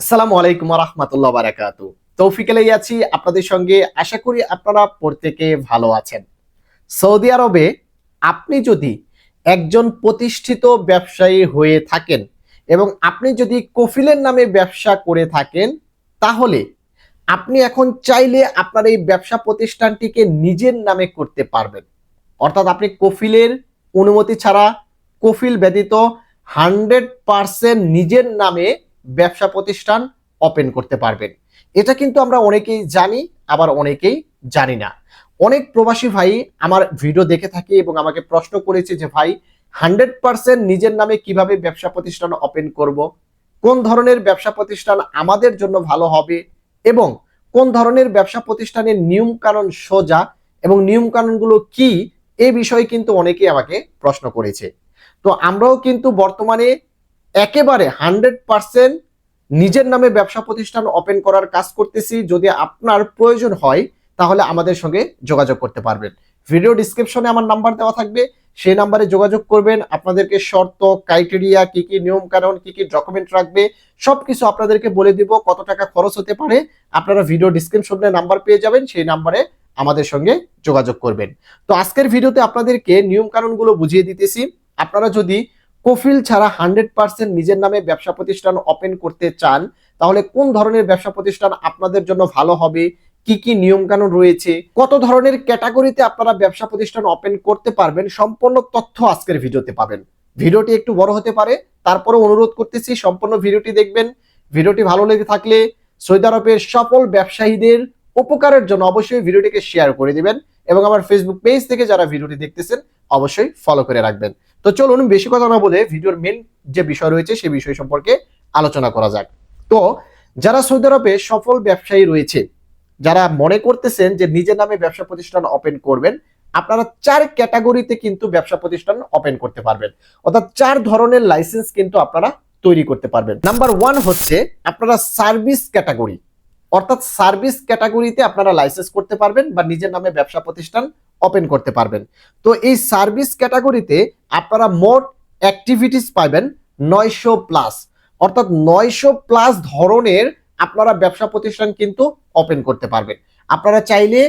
আসসালামু আলাইকুম রহমতুল্লাহ বারাকাতু। তৌফিকেলে আছি, আপনাদের সঙ্গে আশা করি আপনারা প্রত্যেকে ভালো আছেন। সৌদি আরবে আপনি যদি একজন প্রতিষ্ঠিত ব্যবসায়ী হয়ে থাকেন এবং আপনি যদি কফিলের নামে ব্যবসা করে থাকেন, তাহলে আপনি এখন চাইলে আপনার এই ব্যবসা প্রতিষ্ঠানটিকে নিজের নামে করতে পারবেন। অর্থাৎ আপনি কফিলের অনুমতি ছাড়া কফিল ব্যতীত হান্ড্রেড পার্সেন্ট নিজের নামে ব্যবসা প্রতিষ্ঠান ওপেন করতে পারবেন। এটা কিন্তু আমরা অনেকেই জানি, আবার অনেকেই জানি না। অনেক প্রবাসী ভাই আমার ভিডিও দেখে থাকে এবং আমাকে প্রশ্ন করেছে যে, ভাই হান্ড্রেড পার্সেন্ট নিজের নামে কীভাবে ব্যবসা প্রতিষ্ঠান ওপেন করব? কোন ধরনের ব্যবসা প্রতিষ্ঠান আমাদের জন্য ভালো হবে? এবং কোন ধরনের ব্যবসা প্রতিষ্ঠানের নিয়ম কানুন সোজা এবং নিয়ম কানুনগুলো কি? এই বিষয়ে কিন্তু অনেকেই আমাকে প্রশ্ন করেছে। তো আমরাও কিন্তু বর্তমানে একেবারে হান্ড্রেড পার্সেন্ট নিজের নামে ব্যবসা প্রতিষ্ঠান ওপেন করার কাজ করতেছি। যদি আপনার প্রয়োজন হয়, তাহলে আমাদের সঙ্গে যোগাযোগ করতে পারবেন। ভিডিও ডিসক্রিপশনে আমার নাম্বার দেওয়া থাকবে। সেই নাম্বারে যোগাযোগ করবেন। আপনাদেরকে শর্ত ক্রাইটেরিয়া কি কি নিয়ম কানুন, কি কি ডকুমেন্ট রাখবে সব কিছু আপনাদেরকে বলে দিব, কত টাকা খরচ হতে পারে। আপনারা ভিডিও ডিসক্রিপশনে নাম্বার পেয়ে যাবেন। সেই নাম্বারে আমাদের সঙ্গে যোগাযোগ করবেন। তো আজকের ভিডিওতে আপনাদেরকে নিয়ম কানুনগুলো বুঝিয়ে দিতেছি। আপনারা যদি কফিল ছাড়া হান্ড্রেড পার্সেন্ট নিজের নামে ব্যবসা প্রতিষ্ঠান ওপেন করতে চান, তাহলে কোন ধরনের ব্যবসা প্রতিষ্ঠান আপনাদের জন্য ভালো হবে? কি কি নিয়ম কানুন রয়েছে? কত ধরনের ক্যাটাগরিতে আপনারা ব্যবসা প্রতিষ্ঠান ওপেন করতে পারবেন? সম্পূর্ণ তথ্য আজকের ভিডিওতে পাবেন। ভিডিওটি একটু বড় হতে পারে, তারপরে অনুরোধ করতেছি সম্পূর্ণ ভিডিওটি দেখবেন। ভিডিওটি ভালো লেগে থাকলে সৌদি আরবের সফল ব্যবসায়ীদের উপকারের জন্য অবশ্যই ভিডিওটিকে শেয়ার করে দিবেন এবং আমার ফেসবুক পেজ থেকে যারা ভিডিওটি দেখতেছেন, অবশ্যই ফলো করে রাখবেন। তো চলুন বেশি কথা না বলে ভিডিওর মেন যে বিষয় রয়েছে সেই বিষয় সম্পর্কে আলোচনা করা যাক। তো যারা সৌদি আরবে সফল ব্যবসায়ী রয়েছে, যারা মনে করতেছেন যে নিজের নামে ব্যবসা প্রতিষ্ঠান ওপেন করবেন, আপনারা চার ক্যাটাগরিতে কিন্তু ব্যবসা প্রতিষ্ঠান ওপেন করতে পারবেন। অর্থাৎ চার ধরনের লাইসেন্স কিন্তু আপনারা তৈরি করতে পারবেন। নাম্বার ওয়ান হচ্ছে আপনারা সার্ভিস ক্যাটাগরি অর্থাৎ সার্ভিস ক্যাটাগরিতে আপনারা লাইসেন্স করতে পারবেন বা নিজের নামে ব্যবসা প্রতিষ্ঠান ওপেন করতে পারবেন। তো এই সার্ভিস ক্যাটাগরিতে আপনারা মোট অ্যাক্টিভিটিস পাবেন নয়শো প্লাস অর্থাৎ নয়শো প্লাস ধরনের আপনারা ব্যবসা প্রতিষ্ঠান কিন্তু ওপেন করতে পারবেন। আপনারা চাইলে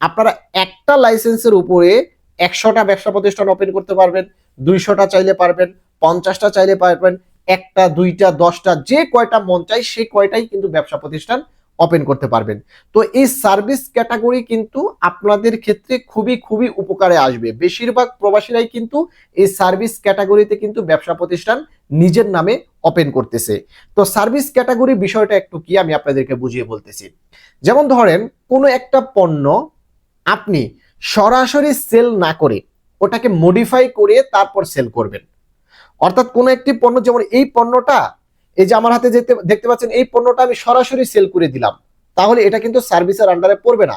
আপনারা একটা লাইসেন্সের উপরে একশোটা ব্যবসা প্রতিষ্ঠান ওপেন করতে পারবেন, দুইশোটা চাইলে পারবেন, পঞ্চাশটা চাইলে পারবেন, একটা, দুইটা, দশটা, যে কয়টা মন চাই সে কয়টাই কিন্তু ব্যবসা প্রতিষ্ঠান ওপেন করতে পারবেন। তো এই সার্ভিস ক্যাটাগরি কিন্তু আপনাদের ক্ষেত্রে খুবই খুবই উপকারে আসবে। বেশিরভাগ প্রবাসীরাই কিন্তু এই সার্ভিস ক্যাটাগরিতে কিন্তু ব্যবসা প্রতিষ্ঠান নিজের নামে ওপেন করতেছে। তো সার্ভিস ক্যাটাগরি বিষয়টা একটু কি আমি আপনাদেরকে বুঝিয়ে বলতেছি। যেমন ধরেন, কোনো একটা পণ্য আপনি সরাসরি সেল না করে ওটাকে মডিফাই করে তারপর সেল করবেন। অর্থাৎ কোনো একটি পণ্য, যেমন এই পণ্যটা এই যে আমার হাতে যেতে দেখতে পাচ্ছেন, এই পণ্যটা আমি সরাসরি সেল করে দিলাম। তাহলে এটা কিন্তু সার্ভিসের আন্ডারে পড়বে না।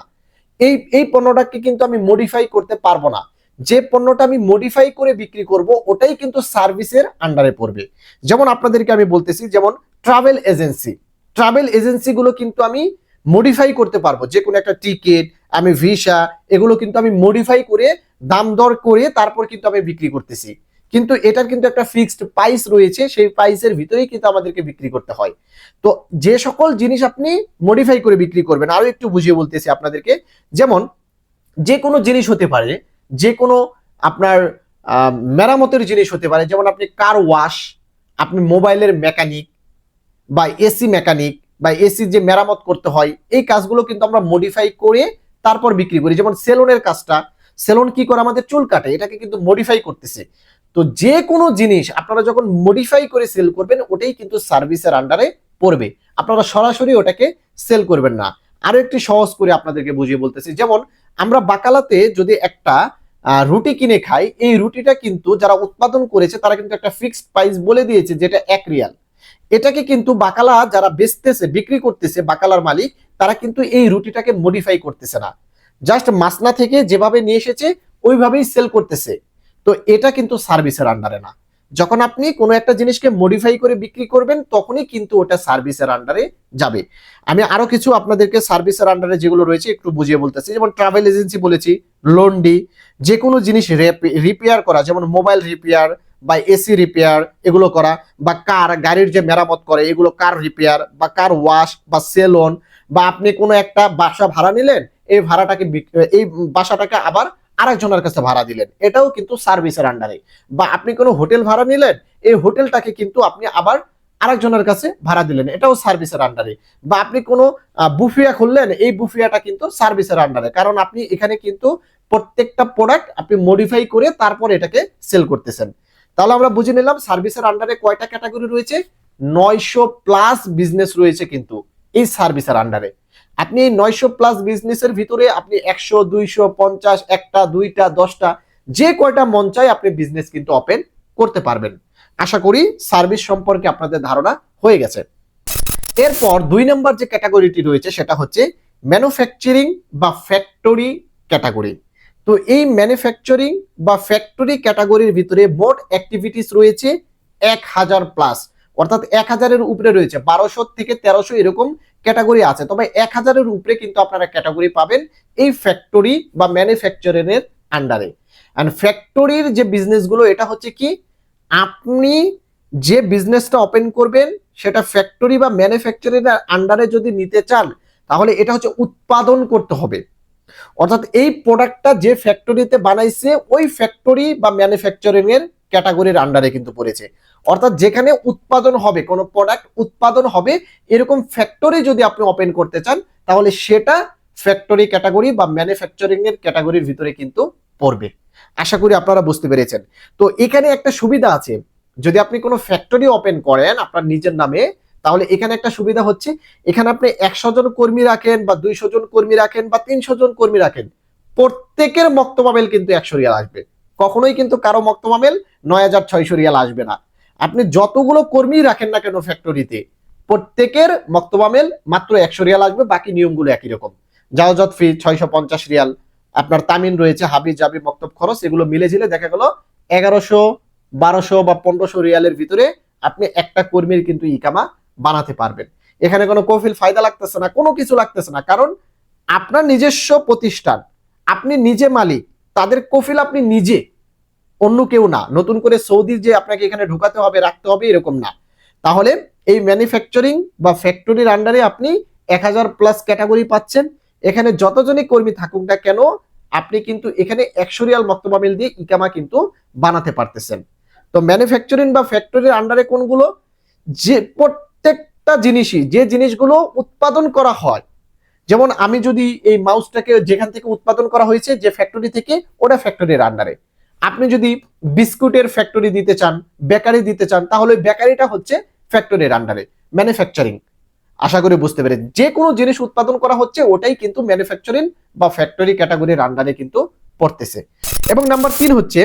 এই এই পণ্যটাকে কিন্তু আমি মডিফাই করতে পারব না। যে পণ্যটা আমি মডিফাই করে বিক্রি করব, ওটাই কিন্তু সার্ভিসের আন্ডারে পড়বে। যেমন আপনাদেরকে আমি বলতেছি, যেমন ট্রাভেল এজেন্সি ট্রাভেল এজেন্সিগুলো কিন্তু আমি মডিফাই করতে পারব। যে কোনো একটা টিকিট আমি ভিসা এগুলো কিন্তু আমি মডিফাই করে, দাম দর করে তারপর কিন্তু আমি বিক্রি করতেছি। কিন্তু এটার কিন্তু একটা ফিক্সড প্রাইস রয়েছে, সেই প্রাইসের ভিতরেই কিন্তু আমাদেরকে বিক্রি করতে হয়। তো যে সকল জিনিস আপনি মডিফাই করে বিক্রি করবেন আরও একটু বুঝিয়ে বলতেছি আপনাদেরকে। যেমন, যে কোনো জিনিস হতে পারে, যে কোনো আপনার মেরামতের জিনিস হতে পারে, যেমন আপনি কার ওয়াশ আপনি মোবাইলের মেকানিক বা এসি মেকানিক বা এসি যে মেরামত করতে হয়, এই কাজগুলো কিন্তু আমরা মডিফাই করে তারপর বিক্রি করি। যেমন সেলুনের কাজটা, সেলুন কি করে আমাদের চুল কাটে, এটাকে কিন্তু মডিফাই করতেছে। তো যে কোনো জিনিস আপনারা যখন মডিফাই করে সেল করবেন, ওটাই কিন্তু সার্ভিসের আন্ডারে পড়বে। আপনারা সরাসরি ওটাকে সেল করবেন না। আরও একটি সহজ করে আপনাদেরকে বুঝিয়ে বলতেছি। যেমন, আমরা বাকালাতে যদি একটা রুটি কিনে খাই, এই রুটিটা কিন্তু যারা উৎপাদন করেছে, তারা কিন্তু একটা ফিক্সড প্রাইস বলে দিয়েছে, যেটা এক রিয়াল। এটাকে কিন্তু বাকালা যারা বেচতেছে, বিক্রি করতেছে, বাকালার মালিক, তারা কিন্তু এই রুটিটাকে মডিফাই করতেছে না। জাস্ট মাসনা থেকে যেভাবে নিয়ে এসেছে, ওইভাবেই সেল করতেছে। তো এটা কিন্তু সার্ভিসের আন্ডারে না। যখন আপনি কোনো একটা জিনিসকে মডিফাই করে বিক্রি করবেন, তখনই কিন্তু ওটা সার্ভিসের আন্ডারে যাবে। আমি আরও কিছু আপনাদেরকে সার্ভিসের আন্ডারে যেগুলো রয়েছে একটু বুঝিয়ে বলতেছি। যেমন ট্রাভেল এজেন্সি বলেছি লন্ডি যে কোনো জিনিস রিপেয়ার করা, যেমন মোবাইল রিপেয়ার বা এসি রিপেয়ার এগুলো করা, বা কার গাড়ির যে মেরামত করে, এগুলো কার রিপেয়ার বা কার ওয়াশ বা সেলন বা আপনি কোনো একটা বাসা ভাড়া নিলেন, এই ভাড়াটাকে এই বাসাটাকে আবার আরেকজনের কাছে ভাড়া দিলেন। এটাও কিন্তু সার্ভিসের আন্ডারে। বা আপনি কোনো হোটেল ভাড়া নিলেন, এই হোটেলটাকে কিন্তু আপনি আবার আরেকজনের কাছে ভাড়া দিলেন। এটাও সার্ভিসের আন্ডারে। বা আপনি কোনো বুফিয়া খুললেন, এই বুফিয়াটা কিন্তু সার্ভিসের আন্ডারে। কারণ আপনি এখানে কিন্তু প্রত্যেকটা প্রোডাক্ট আপনি মডিফাই করে তারপর এটাকে সেল করতেছেন। তাহলে আমরা বুঝে নিলাম সার্ভিসের আন্ডারে কয়টা ক্যাটাগরি রয়েছে? নয়শো প্লাস বিজনেস রয়েছে কিন্তু এই সার্ভিসের আন্ডারে। আপনি নয়শো প্লাস বিজনেসের ভিতরে আপনি একশো, দুইশো, পঞ্চাশ, একটা, দুইটা, দশটা, যে কয়টা মন চায় আপনি বিজনেস কিন্তু ওপেন করতে পারবেন। আশা করি সার্ভিস সম্পর্কে আপনাদের ধারণা হয়ে গেছে। এরপর দুই নম্বর যে ক্যাটাগরিটি রয়েছে সেটা হচ্ছে ম্যানুফ্যাকচারিং বা ফ্যাক্টরি ক্যাটাগরি তো এই ম্যানুফ্যাকচারিং বা ফ্যাক্টরি ক্যাটাগরির ভিতরে মোট অ্যাক্টিভিটিস রয়েছে এক হাজার প্লাস অর্থাৎ এক হাজারের উপরে রয়েছে। বারোশো থেকে তেরোশো এরকম ক্যাটাগরি আছে। তবে এক হাজারের উপরে কিন্তু আপনারা ক্যাটাগরি পাবেন এই ফ্যাক্টরি বা ম্যানুফ্যাকচারিং এর আন্ডারে অ্যান্ড ফ্যাক্টরির যে বিজনেসগুলো এটা হচ্ছে কি? আপনি যে বিজনেসটা ওপেন করবেন, সেটা ফ্যাক্টরি বা ম্যানুফ্যাকচারিং এর আন্ডারে যদি নিতে চান, তাহলে এটা হচ্ছে উৎপাদন করতে হবে। অর্থাৎ এই প্রোডাক্টটা যে ফ্যাক্টরিতে বানাইছে, ওই ফ্যাক্টরি বা ম্যানুফ্যাকচারিং এর ক্যাটাগরির আন্ডারে কিন্তু পড়েছে। অর্থাৎ যেখানে উৎপাদন হবে, কোনো প্রোডাক্ট উৎপাদন হবে, এরকম ফ্যাক্টরি যদি আপনি ওপেন করতে চান, তাহলে সেটা ফ্যাক্টরি ক্যাটাগরি বা ম্যানুফ্যাকচারিং এর ক্যাটাগরির ভিতরে কিন্তু পড়বে। আশা করি আপনারা বুঝতে পেরেছেন। তো এখানে একটা সুবিধা আছে। যদি আপনি কোনো ফ্যাক্টরি ওপেন করেন আপনার নিজের নামে, তাহলে এখানে একটা সুবিধা হচ্ছে, এখানে আপনি একশো জন কর্মী রাখেন বা দুইশো জন কর্মী রাখেন বা তিনশো জন কর্মী রাখেন, প্রত্যেকের মক্তবাবেল কিন্তু একশো রিয়াল আসবে। কখনোই কিন্তু কারও মক্তবাবেল নয় হাজার ছয়শো রিয়াল আসবে না। আপনি যতগুলো কর্মী রাখেন না কেন ফ্যাক্টরিতে প্রত্যেকের মক্তবামেল মাত্র একশো রিয়াল আসবে, বাকি নিয়মগুলো একই রকম। জাওজত ফি ছয়শো পঞ্চাশ রিয়াল। আপনার তামিন রয়েছে হাবি জাবি মক্তব খরচ, এগুলো মিলে ঝিলে দেখা গেল এগারোশো, বারোশো বা পনেরোশো রিয়ালের ভিতরে আপনি একটা কর্মীর কিন্তু ইকামা বানাতে পারবেন। এখানে কোনো কফিল ফায়দা লাগতেছে না, কোনো কিছু লাগতেছে না, কারণ আপনার নিজস্ব প্রতিষ্ঠান, আপনি নিজে মালিক, তাদের কফিল আপনি নিজে অন্য কেউ না। নতুন করে সৌদি যে আপনাকে এখানে ঢুকাতে হবে, রাখতে হবে, এরকম না। তাহলে এই ম্যানুফ্যাকচারিং বা ফ্যাক্টরির আন্ডারে আপনি এক হাজার প্লাস ক্যাটাগরি পাচ্ছেন। এখানে যতজনই কর্মী থাকুক না কেন, আপনি কিন্তু এখানে একশো রিয়াল মক্তবামিল দিয়ে ইকামা কিন্তু বানাতে পারতেছেন। তো ম্যানুফ্যাকচারিং বা ফ্যাক্টরির আন্ডারে কোনগুলো? যে প্রত্যেকটা জিনিসই, যে জিনিসগুলো উৎপাদন করা হয়। যেমন আমি যদি এই মাউসটাকে যেখান থেকে উৎপাদন করা হয়েছে, যে ফ্যাক্টরি থেকে, ওটা ফ্যাক্টরির আন্ডারে আপনি যদি বিস্কুটের ফ্যাক্টরি দিতে চান বেকারি দিতে চান, তাহলে বেকারিটা হচ্ছে ফ্যাক্টরির আন্ডারে ম্যানুফ্যাকচারিং আশা করি বুঝতে পেরে যে কোনো জিনিস উৎপাদন করা হচ্ছে, ওটাই কিন্তু ম্যানুফ্যাকচারিং বা ফ্যাক্টরি ক্যাটাগরির আন্ডারে কিন্তু পড়তেছে। এবং নাম্বার তিন হচ্ছে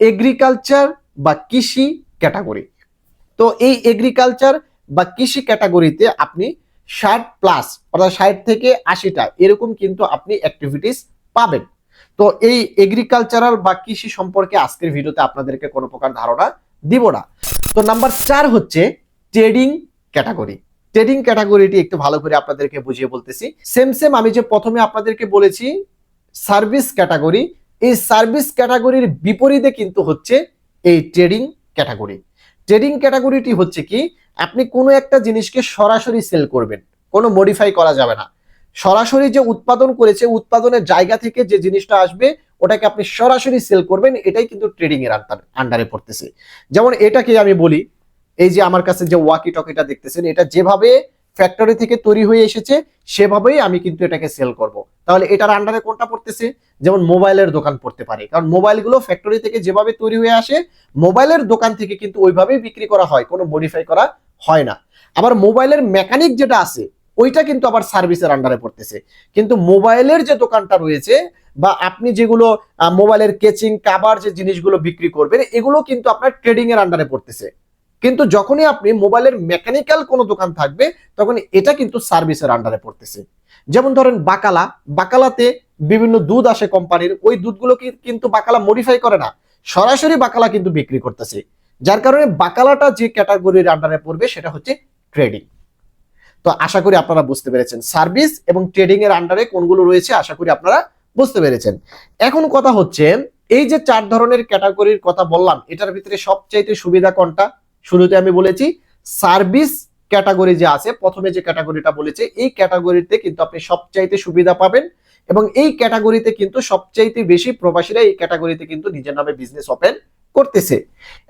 এগ্রিকালচার বা কৃষি ক্যাটাগরি তো এই এগ্রিকালচার বা কৃষি ক্যাটাগরিতে আপনি ষাট প্লাস অর্থাৎ ষাট থেকে আশিটা, এরকম কিন্তু আপনি অ্যাক্টিভিটিস পাবেন। তো এই এগ্রিকালচারাল বা কৃষি সম্পর্কে আজকের ভিডিওতে আপনাদেরকে কোনো প্রকার ধারণা দিব না। তো নাম্বার চার হচ্ছে ট্রেডিং ক্যাটাগরি ট্রেডিং ক্যাটাগরিটি একটু ভালো করে আপনাদেরকে বুঝিয়ে বলতেছি। সেম সেম আমি যে প্রথমে আপনাদেরকে বলেছি সার্ভিস ক্যাটাগরি এই সার্ভিস ক্যাটাগরির বিপরীতে কিন্তু হচ্ছে এই ট্রেডিং ক্যাটাগরি ট্রেডিং ক্যাটাগরিটি হচ্ছে কি, আপনি কোনো একটা জিনিসকে সরাসরি সেল করবেন, কোনো মডিফাই করা যাবে না। সরাসরি যে উৎপাদন করেছে, উৎপাদনের জায়গা থেকে যে জিনিসটা আসবে, ওটাকে আপনি সরাসরি সেল করবেন, এটাই কিন্তু ট্রেডিং এর আন্ডারে পড়তেছে। যেমন এটাকে আমি বলি, এই যে আমার কাছে যে ওয়াকি টকিটা দেখতেছেন, এটা যেভাবে ফ্যাক্টরি থেকে তৈরি হয়ে এসেছে, সেভাবেই আমি কিন্তু এটাকে সেল করব। তাহলে এটার আন্ডারে কোনটা পড়তেছে? যেমন মোবাইলের দোকান পড়তে পারে। কারণ মোবাইলগুলো ফ্যাক্টরি থেকে যেভাবে তৈরি হয়ে আসে, মোবাইলের দোকান থেকে কিন্তু ওইভাবেই বিক্রি করা হয়, কোনো মডিফাই করা হয় না। আবার মোবাইলের মেকানিক যেটা আছে ওইটা কিন্তু আবার সার্ভিসের আন্ডারে পড়তেছে। কিন্তু মোবাইলের যে দোকানটা রয়েছে বা আপনি যেগুলো মোবাইলের কেচিং কাবার যে জিনিসগুলো বিক্রি করবেন, এগুলো কিন্তু আপনার ট্রেডিং এর আন্ডারে পড়তেছে। কিন্তু যখনই আপনি মোবাইলের মেকানিক্যাল কোনো দোকান থাকবে, তখন এটা কিন্তু সার্ভিসের আন্ডারে পড়তেছে। যেমন ধরেন বাকালা, বাকালাতে বিভিন্ন দুধ আসে কোম্পানির, ওই দুধগুলো কিন্তু বাকালা মডিফাই করে না। সরাসরি বাকালা কিন্তু বিক্রি করতেছে। যার কারণে বাকালাটা যে ক্যাটাগরির আন্ডারে পড়বে, সেটা হচ্ছে ট্রেডিং তো আশা করি আপনারা বুঝতে পেরেছেন। সার্ভিস এবং ট্রেডিং এর আন্ডারে কোনগুলো রয়েছে আশা করি আপনারা বুঝতে পেরেছেন। এখন কথা হচ্ছে, এই যে চার ধরনের ক্যাটাগরির কথা বললাম, এটার ভিতরে সবচাইতে সুবিধা কোনটা? শুরুতে আমি বলেছি, সার্ভিস ক্যাটাগরি যে আছে, প্রথমে যে ক্যাটাগরিটা বলেছে, এই ক্যাটাগরিতে কিন্তু আপনি সবচাইতে সুবিধা পাবেন এবং এই ক্যাটাগরিতে কিন্তু সবচাইতে বেশি প্রবাসীরা এই ক্যাটাগরিতে কিন্তু নিজের নামে বিজনেস ওপেন করতেছে।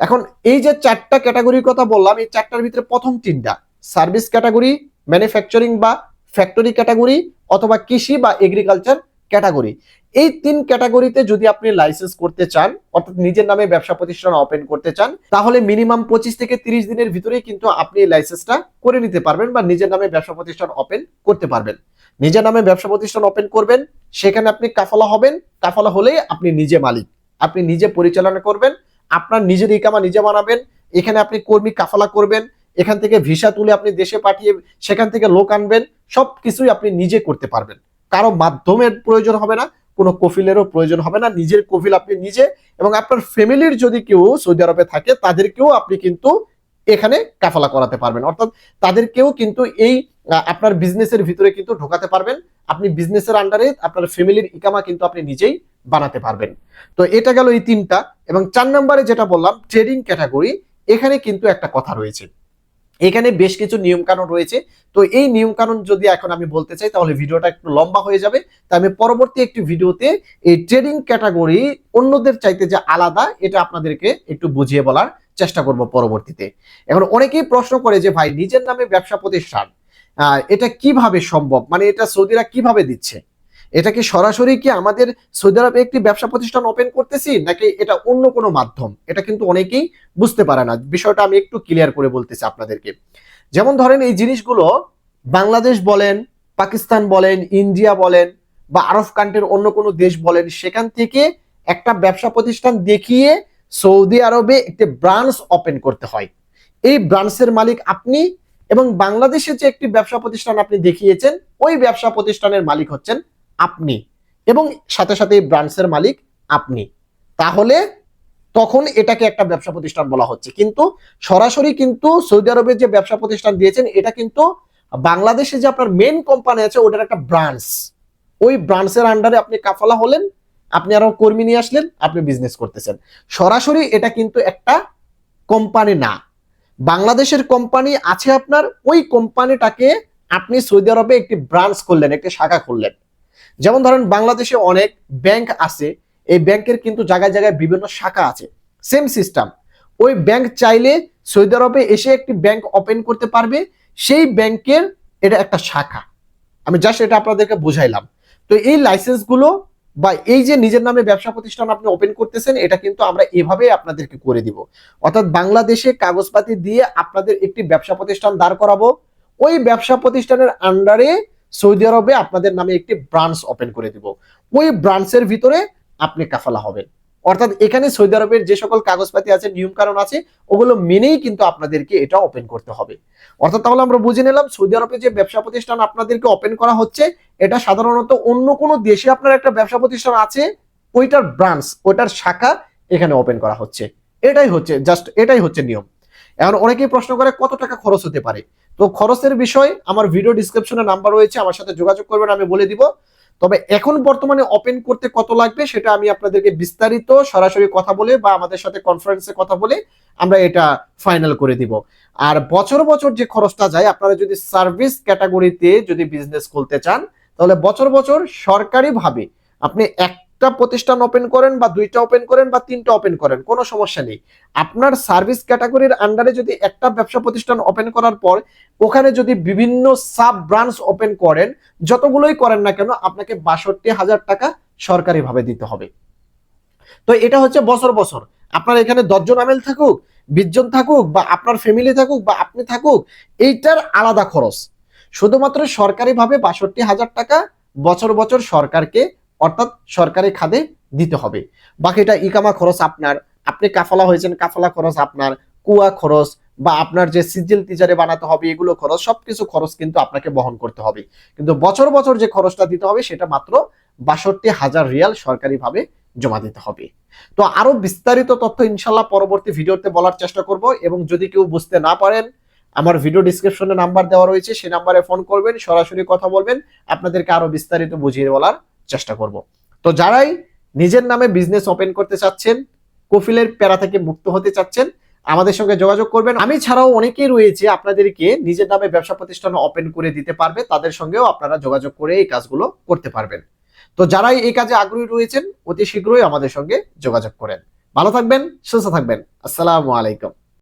এখন এই যে চারটা ক্যাটাগরির কথা বললাম, এই চারটার ভিতরে প্রথম তিনটা, সার্ভিস ক্যাটাগরি ম্যানুফ্যাকচারিং বা ফ্যাক্টরি ক্যাটাগরি অথবা কৃষি বা এগ্রিকালচার ক্যাটাগরি এই তিন ক্যাটাগরিতে যদি আপনি লাইসেন্স করতে চান, অর্থাৎ নিজের নামে ব্যবসা প্রতিষ্ঠান ওপেন করতে চান, তাহলে মিনিমাম পঁচিশ থেকে তিরিশ দিনের ভিতরেই কিন্তু আপনি এই লাইসেন্সটা করে নিতে পারবেন বা নিজের নামে ব্যবসা প্রতিষ্ঠান ওপেন করতে পারবেন। নিজের নামে ব্যবসা প্রতিষ্ঠান ওপেন করবেন, সেখানে আপনি কাফালা হবেন। কাফালা হলেই আপনি নিজে মালিক। আপনি নিজে পরিচালনা করবেন, আপনার নিজের ইকামা নিজে বানাবেন, এখানে আপনি কর্মী কাফালা করবেন এখান থেকে ভিসা তুলে আপনি দেশে পাঠিয়ে সেখান থেকে লোক আনবেন সব কিছুই আপনি নিজে করতে পারবেন। কারও মাধ্যমের প্রয়োজন হবে না, কোনো কফিলেরও প্রয়োজন হবে না, নিজের কফিল আপনি নিজে এবং আপনার ফ্যামিলির যদি কেউ সৌদি আরবে থাকে, তাদেরকেও আপনি কিন্তু এখানে কাফালা করাতে পারবেন। অর্থাৎ তাদেরকেও কিন্তু এই আপনার বিজনেসের ভিতরে কিন্তু ঢোকাতে পারবেন। আপনি বিজনেসের আন্ডারে আপনার ফ্যামিলির ইকামা কিন্তু আপনি নিজেই বানাতে পারবেন। তো এটা গেল এই তিনটা এবং চার নম্বরে যেটা বললাম ট্রেডিং ক্যাটাগরি এখানে কিন্তু একটা কথা রয়েছে। এখানে বেশ কিছু নিয়ম কানুন রয়েছে। তো এই নিয়ম কানুন যদি এখন আমি বলতে চাই, তাহলে ভিডিওটা একটু লম্বা হয়ে যাবে। তাই আমি পরবর্তী একটি ভিডিওতে এই ট্রেডিং ক্যাটাগরি অন্যদের চাইতে যে আলাদা, এটা আপনাদেরকে একটু বুঝিয়ে বলার চেষ্টা করব পরবর্তীতে। এখন অনেকেই প্রশ্ন করে যে, ভাই, নিজের নামে ব্যবসা প্রতিষ্ঠান এটা কীভাবে সম্ভব? মানে এটা সৌদিরা কীভাবে দিচ্ছে? এটা কি সরাসরি কি আমাদের সৌদি আরবে একটি ব্যবসা প্রতিষ্ঠান ওপেন করতেছি, নাকি এটা অন্য কোনো মাধ্যম? এটা কিন্তু অনেকেই বুঝতে পারে না। বিষয়টা আমি একটু ক্লিয়ার করে বলতেছি আপনাদেরকে। যেমন ধরেন এই জিনিসগুলো বাংলাদেশ বলেন, পাকিস্তান বলেন, ইন্ডিয়া বলেন, বা আরব কান্ট্রির অন্য কোনো দেশ বলেন, সেখান থেকে একটা ব্যবসা প্রতিষ্ঠান দেখিয়ে সৌদি আরবে একটি ব্রাঞ্চ ওপেন করতে হয়। এই ব্রাঞ্চের মালিক আপনি এবং বাংলাদেশে যে একটি ব্যবসা প্রতিষ্ঠান আপনি দেখিয়েছেন, ওই ব্যবসা প্রতিষ্ঠানের মালিক হচ্ছেন আপনি এবং সাথে সাথে এই ব্রাঞ্চের মালিক আপনি। তাহলে তখন এটাকে একটা ব্যবসা প্রতিষ্ঠান বলা হচ্ছে। কিন্তু সরাসরি কিন্তু সৌদি আরবে যে ব্যবসা প্রতিষ্ঠান দিয়েছেন, এটা কিন্তু বাংলাদেশে যে আপনার মেন কোম্পানি আছে, ওটার একটা ব্রাঞ্চ ওই ব্রাঞ্চের আন্ডারে আপনি কাফালা হলেন, আপনি আরও কর্মী নিয়ে আসলেন, আপনি বিজনেস করতেছেন। সরাসরি এটা কিন্তু একটা কোম্পানি না। বাংলাদেশের কোম্পানি আছে আপনার, ওই কোম্পানিটাকে আপনি সৌদি আরবে একটি ব্রাঞ্চ করলেন একটি শাখা করলেন যেমন ধরেন বাংলাদেশে অনেক ব্যাংক আছে, এই ব্যাংকের কিন্তু জায়গায় জায়গায় বিভিন্ন শাখা আছে সেম সিস্টেম ওই ব্যাংক চাইলে সৌদি আরবে এসে একটি ব্যাংক ওপেন করতে পারবে, সেই ব্যাংকের এটা একটা শাখা। আমি জাস্ট এটা আপনাদেরকে বুঝাইলাম। তো এই লাইসেন্সগুলো বা এই যে নিজের নামে ব্যবসা প্রতিষ্ঠান আপনি ওপেন করতেছেন, এটা কিন্তু আমরা এভাবে আপনাদেরকে করে দিব। অর্থাৎ বাংলাদেশে কাগজপাতি দিয়ে আপনাদের একটি ব্যবসা প্রতিষ্ঠান দাঁড় করাবো, ওই ব্যবসা প্রতিষ্ঠানের আন্ডারে সৌদি আরবে আপনাদের নামে একটি ব্রাঞ্চ ওপেন করে দিব। ওই ব্রাঞ্চের ভিতরে আপনি কাফালা হবেন। অর্থাৎ এখানে সৌদি আরবের যে সকল কাগজপাতি আছে নিয়ম কারণ আছে, ওগুলো মেনেই কিন্তু আপনাদেরকে এটা ওপেন করতে হবে। অর্থাৎ তাহলে আমরা বুঝে নিলাম, সৌদি আরবে যে ব্যবসা প্রতিষ্ঠান আপনাদেরকে ওপেন করা হচ্ছে, এটা সাধারণত অন্য কোনো দেশে আপনার একটা ব্যবসা প্রতিষ্ঠান আছে, ওইটার ব্রাঞ্চ ওইটার শাখা এখানে ওপেন করা হচ্ছে। এটাই হচ্ছে জাস্ট এটাই হচ্ছে নিয়ম। এখন অনেকেই প্রশ্ন করে, কত টাকা খরচ হতে পারে? তো খরচের বিষয়, আমার ভিডিও ডিসক্রিপশনে নাম্বার রয়েছে, আমার সাথে যোগাযোগ করবেন, আমি বলে দিব। তবে এখন বর্তমানে ওপেন করতে কত লাগবে সেটা আমি আপনাদেরকে বিস্তারিত সরাসরি কথা বলে বা আমাদের সাথে কনফারেন্সে কথা বলে আমরা এটা ফাইনাল করে দিব। আর বছর বছর যে খরচটা যায়, আপনারা যদি সার্ভিস ক্যাটাগরিতে যদি বিজনেস খুলতে চান, তাহলে বছর বছর সরকারিভাবে আপনি একটা প্রতিষ্ঠান ওপেন করেন বা দুইটা ওপেন করেন বা তিনটা ওপেন করেন, কোনো সমস্যা নেই। আপনার সার্ভিস ক্যাটাগরির আন্ডারে যদি একটা ব্যবসা প্রতিষ্ঠান ওপেন করার পর, ওখানে যদি বিভিন্ন সাব ব্রাঞ্চ ওপেন করেন, যতগুলোই করেন না কেন, আপনাকে বাষট্টি হাজার টাকা সরকারিভাবে দিতে হবে। তো এটা হচ্ছে বছর বছর। আপনার এখানে দশজন আমেল থাকুক, বিশ জন থাকুক বা আপনার ফ্যামিলি থাকুক বা আপনি থাকুক, এইটার আলাদা খরচ। শুধুমাত্র সরকারিভাবে বাষট্টি হাজার টাকা বছর বছর সরকারকে অর্থাৎ সরকারি খাদে দিতে হবে। বাকিটা ইকামা খরচ আপনার, আপনি কাফালা হয়েছেন, কাফালা খরচ আপনার, কুয়া খরচ বা আপনার যে সিজিল তিজারে বানাতে হবে, এগুলো খরচ, সবকিছু খরচ কিন্তু আপনাকে বহন করতে হবে। কিন্তু বছর বছর যে খরচটা দিতে হবে, সেটা মাত্র বাষট্টি হাজার রিয়াল সরকারিভাবে জমা দিতে হবে। তো আরও বিস্তারিত তথ্য ইনশাল্লাহ পরবর্তী ভিডিওতে বলার চেষ্টা করব এবং যদি কেউ বুঝতে না পারেন, আমার ভিডিও ডিসক্রিপশনে নাম্বার দেওয়া রয়েছে সেই নাম্বারে ফোন করবেন, সরাসরি কথা বলবেন, আপনাদেরকে আরও বিস্তারিত বুঝিয়ে বলার চেষ্টা করব। তো যারাই নিজের নামে বিজনেস ওপেন করতে চাচ্ছেন, কফিলের প্যারা থেকে মুক্ত হতে চাচ্ছেন, আমাদের সঙ্গে যোগাযোগ করবেন। আমি ছাড়াও অনেকেই রয়েছে আপনাদেরকে নিজের নামে ব্যবসা প্রতিষ্ঠান ওপেন করে দিতে পারবে, তাদের সঙ্গেও আপনারা যোগাযোগ করে এই কাজগুলো করতে পারবেন। তো যারাই এই কাজে আগ্রহী রয়েছেন, অতি শীঘ্রই আমাদের সঙ্গে যোগাযোগ করেন। ভালো থাকবেন, সুস্থ থাকবেন। আসসালামু আলাইকুম।